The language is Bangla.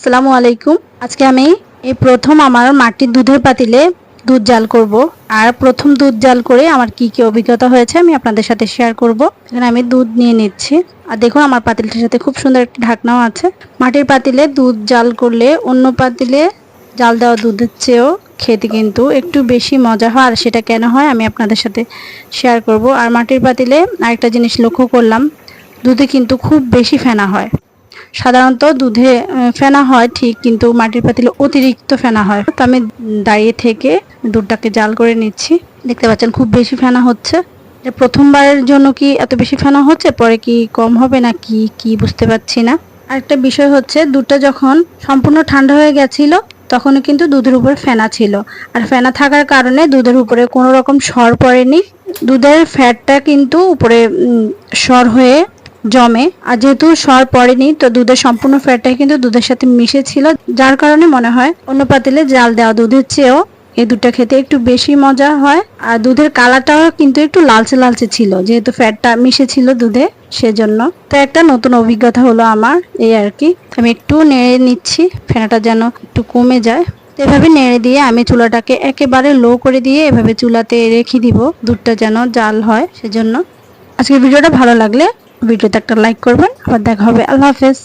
আসসালামু আলাইকুম। আজকে আমি এই প্রথম আমার মাটির দুধের পাতিলে দুধ জাল করব। আর প্রথম দুধ জাল করে আমার কি কি অভিজ্ঞতা হয়েছে আমি আপনাদের সাথে শেয়ার করব। এখানে আমি দুধ নিয়ে নিচ্ছি। আর দেখুন আমার পাতিলটার সাথে খুব সুন্দর একটা ঢাকনাও আছে। মাটির পাতিলে দুধ জাল করলে অন্য পাতিলে জাল দেওয়া দুধের চেয়েও খেতে কিন্তু একটু বেশি মজা হয়। আর সেটা কেন হয় আমি আপনাদের সাথে শেয়ার করব। আর মাটির পাতিলে আরেকটা জিনিস লক্ষ্য করলাম, দুধে কিন্তু খুব বেশি ফেনা হয়। সাধারণত দুধে ফেনা হয়, ঠিক, কিন্তু মাটির পাতিলে অতিরিক্ত ফেনা হয়। তো আমি দাঁড়িয়ে থেকে দুধটাকে জাল করে নিচ্ছি। দেখতে পাচ্ছেন খুব বেশি ফেনা হচ্ছে। প্রথমবারের জন্য কি এত বেশি ফেনা হচ্ছে? পরে কি কম হবে না কি কি বুঝতে পারছি না। আরেকটা বিষয় হচ্ছে, দুধটা যখন সম্পূর্ণ ঠান্ডা হয়ে গেছিল, তখনও কিন্তু দুধের উপর ফেনা ছিল। আর ফেনা থাকার কারণে দুধের উপরে কোনো রকম সর পড়েনি। দুধের ফ্যাটটা কিন্তু উপরে সর হয়ে জমে। আর যেহেতু সর পড়েনি, তো দুধের সম্পূর্ণ ফ্যাটটাই কিন্তু দুধের সাথে মিশে ছিল যার কারণে মনে হয় অন্য পাতিলে জাল দেওয়া দুধের চেয়েও এই দুধটা খেতে একটু বেশি মজা হয়। আর দুধের কালারটাও কিন্তু একটু লালচে লালচে ছিল, যেহেতু ফ্যাটটা মিশে ছিল দুধে সেজন্য। তো একটা নতুন অভিজ্ঞতা হলো আমার, এই আর কি। আমি একটু নেড়ে নিচ্ছি, ফেনাটা যেন একটু কমে যায়। এভাবে নেড়ে দিয়ে আমি চুলাটাকে একেবারে লো করে দিয়ে এভাবে চুলাতে রেখে দিব, দুধটা যেন জাল হয় সেজন্য। আজকের ভিডিওটা ভালো লাগলে ভিডিওতে একটা লাইক করবেন। আবার দেখা হবে। আল্লাহ হাফেজ।